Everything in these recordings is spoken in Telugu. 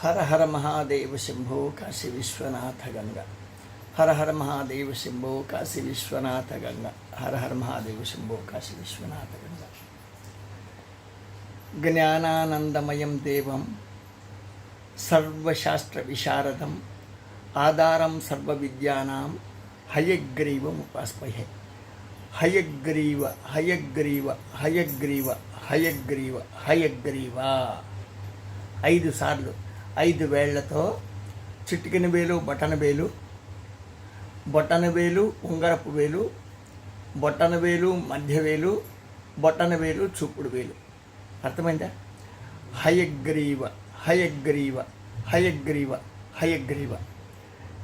హర హర మహాదేవ శంభో కాశీ విశ్వనాథ గంగ. హర హర మహాదేవ శంభో కాశీ విశ్వనాథ గంగ. హర హర మహాదేవ శంభో కాశీ విశ్వనాథ గంగ. జ్ఞానానందమయం దేవం సర్వశాస్త్ర విశారదం ఆధారం సర్వవిద్యానాం హయగ్రీవం ఉపాస్మహే. హయగ్రీవ హయగ్రీవ హయగ్రీవ హయగ్రీవ హయగ్రీవ. ఐదు సార్లు. ఐదు వేళ్ళతో చిటికిన వేలు బటన వేలు బొటన వేలు ఉంగరపు వేలు బొటన వేలు మధ్య వేలు బొటన వేలు చూపుడు వేలు. అర్థమైందా? హయగ్రీవ హయగ్రీవ హయగ్రీవ హయగ్రీవ.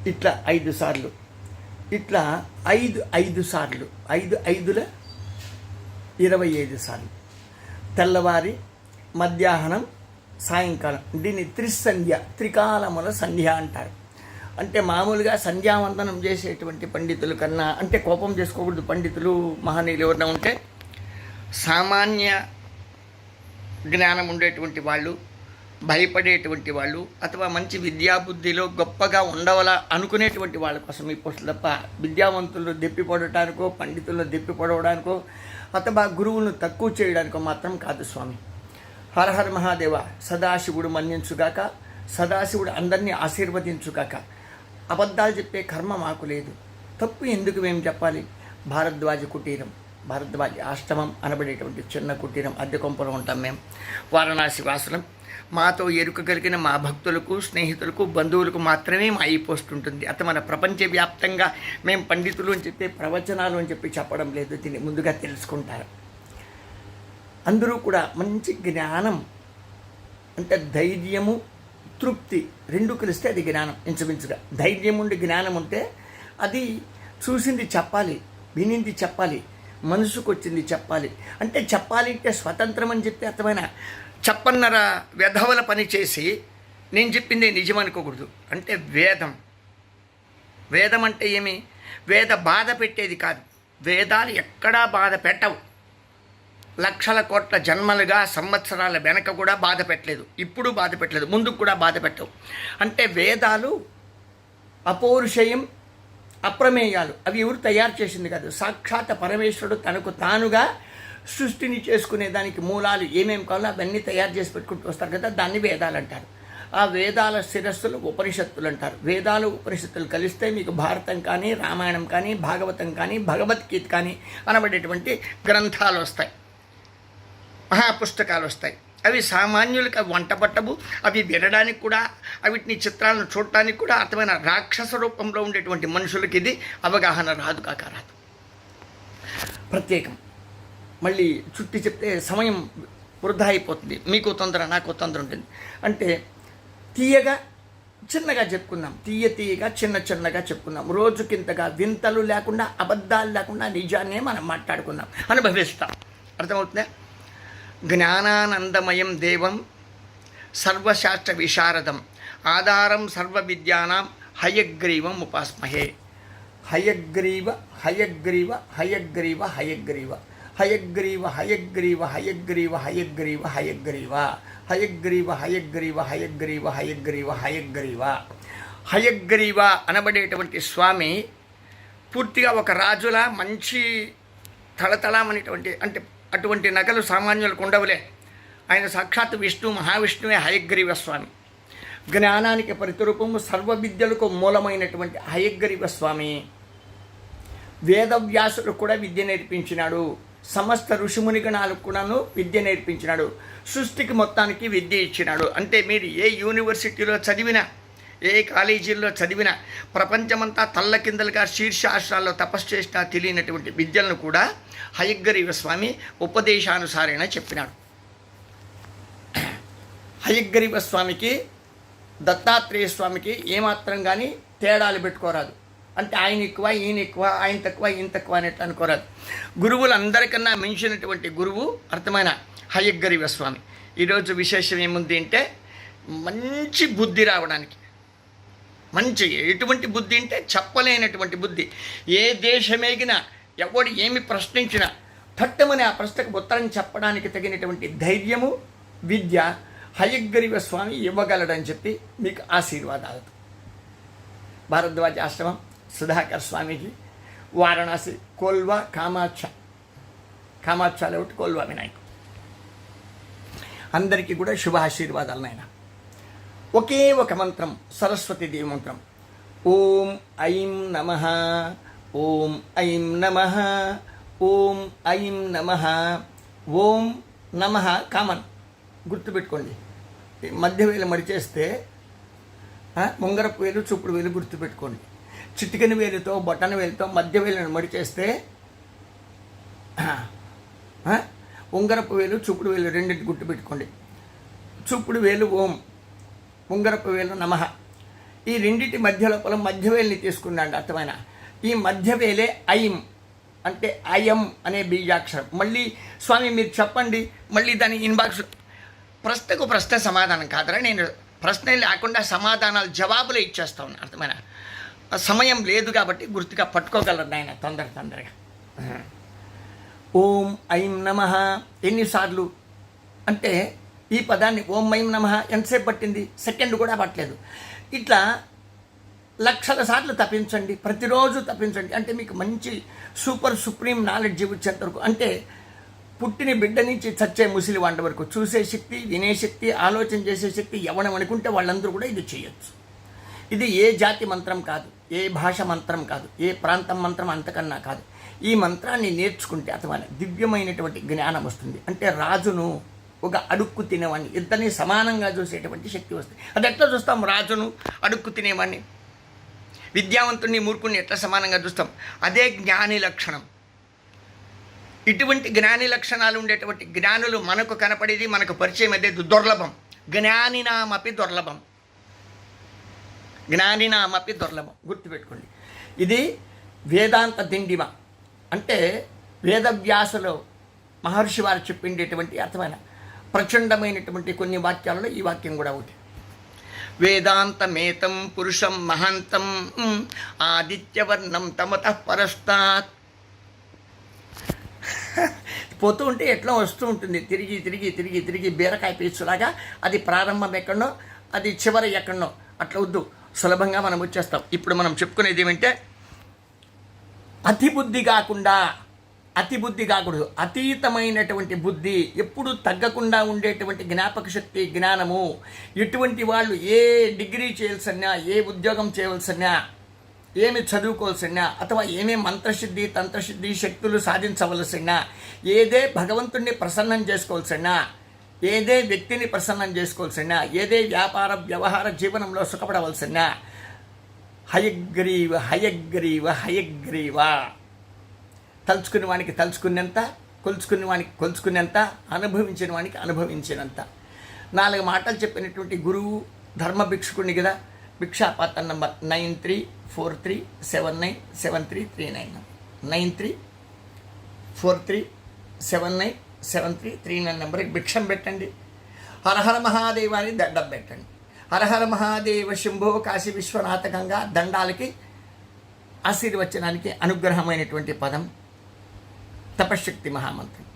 ఇట్లా ఐదు సార్లు. ఇట్లా ఐదు ఐదు సార్లు. ఐదు ఐదుల ఇరవై ఐదు సార్లు. తెల్లవారి మధ్యాహ్నం సాయంకాలం. దీన్ని త్రిసంధ్య త్రికాలముల సంధ్య అంటారు. అంటే మామూలుగా సంధ్యావందనం చేసేటువంటి పండితుల కన్నా అంటే కోపం చేసుకోకూడదు పండితులు మహనీయులు ఎవరైనా ఉంటే సామాన్య జ్ఞానం ఉండేటువంటి వాళ్ళు భయపడేటువంటి వాళ్ళు అథవా మంచి విద్యాబుద్ధిలో గొప్పగా ఉండవల అనుకునేటువంటి వాళ్ళ కోసం ఈ పోస్టులు తప్ప విద్యావంతులు దెప్పిపడటానికో పండితులను దెప్పిపడవడానికో అథవా గురువులను తక్కువ చేయడానికో మాత్రం కాదు స్వామి. హర హర మహాదేవ సదాశివుడు మన్నించుగాక సదాశివుడు అందరినీ ఆశీర్వదించుగాక. అబద్ధాలు చెప్పే కర్మ మాకు లేదు. తప్పు ఎందుకు మేము చెప్పాలి? భారద్వాజ కుటీరం భారద్వాజ ఆశ్రమం అనబడేటువంటి చిన్న కుటీరం అద్దె కొంపలో ఉంటాం మేము వారణాసి వాసులం. మాతో ఎరుక కలిగిన మా భక్తులకు స్నేహితులకు బంధువులకు మాత్రమే మా ఈ పోస్ట్ ఉంటుంది. అత మన ప్రపంచవ్యాప్తంగా మేము పండితులు అని చెప్పి ప్రవచనాలు అని చెప్పి చెప్పడం లేదు. దీన్ని ముందుగా తెలుసుకుంటారు. అందరూ కూడా మంచి జ్ఞానం అంటే ధైర్యము తృప్తి రెండు కలిస్తే అది జ్ఞానం ఇంచుమించుగా. ధైర్యం ఉండి జ్ఞానం ఉంటే అది చూసింది చెప్పాలి వినింది చెప్పాలి మనసుకు వచ్చింది చెప్పాలి. అంటే చెప్పాలి అంటే స్వతంత్రం అని చెప్తే అర్థమైన చెప్పన్నర వ్యధవల పని చేసి నేను చెప్పింది నిజం అనుకోకూడదు. అంటే వేదం. వేదం అంటే ఏమి? వేద బాధ పెట్టేది కాదు. వేదాలు ఎక్కడా బాధ పెట్టవు. లక్షల కోట్ల జన్మలుగా సంవత్సరాల వెనక కూడా బాధ పెట్టలేదు. ఇప్పుడు బాధ పెట్టలేదు. ముందుకు కూడా బాధ పెట్టవు. అంటే వేదాలు అపౌరుషయం అప్రమేయాలు అవి ఎవరు తయారు చేసింది కాదు. సాక్షాత్ పరమేశ్వరుడు తనకు తానుగా సృష్టిని చేసుకునే దానికి మూలాలు ఏమేమి కావాలో అవన్నీ తయారు చేసి పెట్టుకుంటూ వస్తారు కదా దాన్ని వేదాలు అంటారు. ఆ వేదాల శిరస్సులు ఉపనిషత్తులు అంటారు. వేదాలు ఉపనిషత్తులు కలిస్తే మీకు భారతం కానీ రామాయణం కానీ భాగవతం కానీ భగవద్గీత కానీ అనబడేటువంటి గ్రంథాలు వస్తాయి. మహాపుస్తకాలు వస్తాయి. అవి సామాన్యులకు అవి వంట పట్టవు అవి వినడానికి కూడా వీటిని చిత్రాలను చూడటానికి కూడా అర్థమైన రాక్షస రూపంలో ఉండేటువంటి మనుషులకి ఇది అవగాహన రాదు కాక రాదు. ప్రత్యేకం. మళ్ళీ చుట్టి చెప్తే సమయం వృధా అయిపోతుంది. మీకు తొందర నాకు తొందర ఉంటుంది. అంటే తీయగా చిన్నగా చెప్పుకుందాం. తీయ తీయగా చిన్న చిన్నగా చెప్పుకుందాం. రోజుకింతగా వింతలు లేకుండా అబద్ధాలు లేకుండా నిజాన్నే మనం మాట్లాడుకుందాం. అనుభవిస్తాం. అర్థమవుతుందా? జ్ఞానానందమయం దేవం సర్వశాస్త్ర విశారదం ఆధారం సర్వ విద్యానాం హయగ్రీవం ఉపాస్మహే. హయగ్రీవ హయగ్రీవ హయగ్రీవ హయగ్రీవ. హయగ్రీవ హయగ్రీవ హయగ్రీవ హయగ్రీవ హయగ్రీవ. హయగ్రీవ హయగ్రీవ హయగ్రీవ హయగ్రీవ హయగ్రీవ. హయగ్రీవ అనబడేటువంటి స్వామి పూర్తిగా ఒక రాజుల మంచి తళతళమనేటువంటి అంటే అటువంటి నగలు సామాన్యులకు ఉండవులే. ఆయన సాక్షాత్ విష్ణు మహావిష్ణువే హయగ్రీవ స్వామి జ్ఞానానికి ప్రతిరూపము సర్వ విద్యలకు మూలమైనటువంటి హయగ్రీవ స్వామి వేదవ్యాసుడు కూడా విద్య నేర్పించినాడు. సమస్త ఋషిముని గణాలకు కూడాను విద్య నేర్పించినాడు. సృష్టికి మొత్తానికి విద్య ఇచ్చినాడు. అంటే మీరు ఏ యూనివర్సిటీలో చదివినా ఏ కాలేజీల్లో చదివిన ప్రపంచమంతా తల్ల కిందలుగా శీర్షాస్త్రాల్లో తపస్సు చేసినా తెలియనటువంటి విద్యలను కూడా హయగ్రీవ స్వామి ఉపదేశానుసారేణ చెప్పినాడు. హయగ్రీవ స్వామికి దత్తాత్రేయ స్వామికి ఏమాత్రం కానీ తేడాలు పెట్టుకోరాదు. అంటే ఆయన ఎక్కువ ఈయన ఎక్కువ ఆయన తక్కువ ఈయన తక్కువ అనేట్టు అనుకోరాదు. గురువులందరికన్నా మించినటువంటి గురువు అర్థమైన హయగ్రీవ స్వామి. ఈరోజు విశేషం ఏముంది అంటే మంచి బుద్ధి రావడానికి మంచి ఎటువంటి బుద్ధి అంటే చెప్పలేనటువంటి బుద్ధి. ఏ దేశమేగినా ఎవడు ఏమి ప్రశ్నించినా పట్టమని ఆ ప్రశ్నకు ఉత్తరం చెప్పడానికి తగినటువంటి ధైర్యము విద్య హయగ్రీవ స్వామి ఇవ్వగలడని చెప్పి మీకు ఆశీర్వాదాలు భారద్వాజ ఆశ్రమం సుధాకర్ స్వామీజీ వారణాసి కోల్వా కామాక్ష కామాక్షాలు ఒకటి కోల్వా వినాయకు అందరికీ కూడా శుభ ఆశీర్వాదాలు నాయన. ఒకే ఒక మంత్రం సరస్వతి దేవి మంత్రం. ఓం ఐం నమ ఓం ఐం నమ ఓం ఐం నమ ఓం నమ కామన్. గుర్తుపెట్టుకోండి. మధ్య వేలు మడిచేస్తే ముంగరపు వేలు చూపుడు వేలు గుర్తుపెట్టుకోండి. చిటికెన వేలుతో బొట్టన వేలుతో మధ్య వేలును మడిచేస్తే ఉంగరపు వేలు చూపుడు వేలు రెండింటి గుర్తుపెట్టుకోండి. చూపుడు వేలు ఓం. ముంగరపు వేలు నమః. ఈ రెండింటి మధ్య లోపల మధ్యవేలిని తీసుకున్నాడు అర్థమైన. ఈ మధ్యవేలే ఐం అంటే అయం అనే బీజాక్షరం. మళ్ళీ స్వామి మీరు చెప్పండి మళ్ళీ దాని ఇన్బాక్స్ ప్రశ్నకు ప్రశ్న సమాధానం కాదరా నేను ప్రశ్న లేకుండా సమాధానాలు జవాబులు ఇచ్చేస్తా ఉన్నాను అర్థమైన. సమయం లేదు కాబట్టి గుర్తుగా పట్టుకోగలరు నాయన తొందర తొందరగా. ఓం ఐం నమ. ఎన్నిసార్లు? అంటే ఈ పదాన్ని ఓం మయం నమ ఎంతసేపు పట్టింది? సెకండ్ కూడా పట్టలేదు. ఇట్లా లక్షల సార్లు తప్పించండి ప్రతిరోజు తప్పించండి అంటే మీకు మంచి సూపర్ సుప్రీం నాలెడ్జ్ వచ్చేంత వరకు. అంటే పుట్టిన బిడ్డ నుంచి చచ్చే ముసిలి వంట వరకు చూసే శక్తి వినే శక్తి ఆలోచన చేసే శక్తి ఎవడం అనుకుంటే వాళ్ళందరూ కూడా ఇది చేయొచ్చు. ఇది ఏ జాతి మంత్రం కాదు ఏ భాష మంత్రం కాదు ఏ ప్రాంతం మంత్రం అంతకన్నా కాదు. ఈ మంత్రాన్ని నేర్చుకుంటే అతను దివ్యమైనటువంటి జ్ఞానం వస్తుంది. అంటే రాజును ఒక అడుక్కు తినేవాడిని ఇద్దరిని సమానంగా చూసేటువంటి శక్తి వస్తుంది. అది ఎట్లా చూస్తాం? రాజును అడుక్కు తినేవాడిని విద్యావంతుడిని మూర్ఖుని ఎట్లా సమానంగా చూస్తాం? అదే జ్ఞాని లక్షణం. ఇటువంటి జ్ఞాని లక్షణాలు ఉండేటువంటి జ్ఞానులు మనకు కనపడేది మనకు పరిచయం అయ్యేది దుర్లభం. జ్ఞానినామపి దుర్లభం. జ్ఞానినామపి దుర్లభం. గుర్తుపెట్టుకోండి. ఇది వేదాంత దిండిమ. అంటే వేదవ్యాసులో మహర్షి వారు చెప్పిండేటువంటి అర్థమైన ప్రచండమైనటువంటి కొన్ని వాక్యాలలో ఈ వాక్యం కూడా ఒకటి. వేదాంతమేతం పురుషం మహాంతం ఆదిత్యవర్ణం తమత పరస్తాత్. పోతూ ఉంటే ఎట్లా వస్తూ ఉంటుంది? తిరిగి తిరిగి తిరిగి తిరిగి బీరకాయ పీచులాగా అది ప్రారంభం ఎక్కడనో అది చివరి ఎక్కడనో. అట్లా వద్దు. సులభంగా మనం వచ్చేస్తాం. ఇప్పుడు మనం చెప్పుకునేది ఏమంటే అతి బుద్ధి కాకుండా అతి బుద్ధి కాకూడదు. అతీతమైనటువంటి బుద్ధి ఎప్పుడు తగ్గకుండా ఉండేటువంటి జ్ఞాపక శక్తి జ్ఞానము. ఎటువంటి వాళ్ళు ఏ డిగ్రీ చేయాల్సినా ఏ ఉద్యోగం చేయవలసినా ఏమి చదువుకోవాల్సినా అథవా ఏమే మంత్రసిద్ధి తంత్రసిద్ధి శక్తులు సాధించవలసినా ఏదే భగవంతుణ్ణి ప్రసన్నం చేసుకోవాల్సినా ఏదే వ్యక్తిని ప్రసన్నం చేసుకోవాల్సినా ఏదే వ్యాపార వ్యవహార జీవనంలో సుఖపడవలసినా హయగ్రీవ హయగ్రీవ హయగ్రీవ. తలుచుకున్న వానికి తలుచుకున్నంత కొలుచుకున్న వానికి కొలుచుకున్నంత అనుభవించిన వానికి అనుభవించినంత. నాలుగు మాటలు చెప్పినటువంటి గురువు ధర్మ భిక్షుకుని కదా? భిక్షాపాత్ర number nine three four three seven nine seven three three nine. Nine three four three seven nine seven three three nine నెంబర్కి భిక్షం పెట్టండి. హరహర మహాదేవాన్ని దండం పెట్టండి. హరహర మహాదేవ శంభో కాశీ విశ్వనాథకంగా దండాలకి ఆశీర్వచనానికి అనుగ్రహమైనటువంటి పదం. తపశక్తి మహామంత్రం.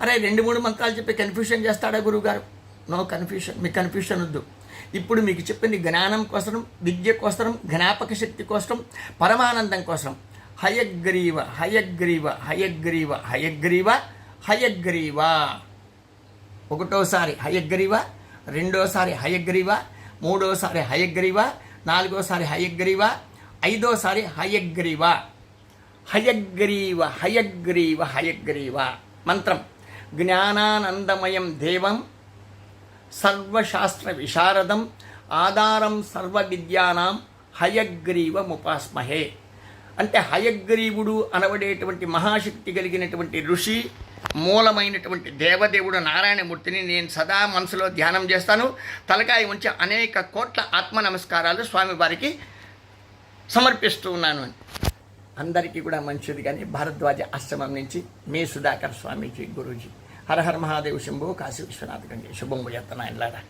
అరే రెండు మూడు మంత్రాలు చెప్పి కన్ఫ్యూషన్ చేస్తాడా గురువుగారు? నో కన్ఫ్యూషన్ మీకు కన్ఫ్యూషన్ వద్దు. ఇప్పుడు మీకు చెప్పింది జ్ఞానం కోసం విద్య కోసం జ్ఞాపక శక్తి కోసం పరమానందం కోసం హయగ్రీవ హయగ్రీవ హయగ్రీవ హయగ్రీవ హయగ్రీవ. ఒకటోసారి హయగ్రీవ రెండోసారి హయగ్రీవ మూడోసారి హయగ్రీవ నాలుగోసారి హయగ్రీవ ఐదోసారి హయగ్రీవ. హయగ్రీవ హయగ్రీవ హయగ్రీవ. మంత్రం. జ్ఞానానందమయం దేవం సర్వశాస్త్ర విశారదం ఆధారం సర్వ విద్యానాం హయగ్రీవముపాస్మహే అంటే హయగ్రీవుడు అనబడేటువంటి మహాశక్తి కలిగినటువంటి ఋషి మూలమైనటువంటి దేవదేవుడు నారాయణమూర్తిని నేను సదా మనసులో ధ్యానం చేస్తాను. తలకాయ ఉంచి అనేక కోట్ల ఆత్మ నమస్కారాలు స్వామివారికి సమర్పిస్తూ ఉన్నాను. అందరికీ కూడా మంచిది కానీ భారద్వాజ ఆశ్రమం నుంచి మీ సుధాకర్ స్వామీజీ గురూజీ. హర హర మహాదేవ్ శంభో కాశీ విశ్వనాథ్ గంగే. శుభం యత్నాయనలారా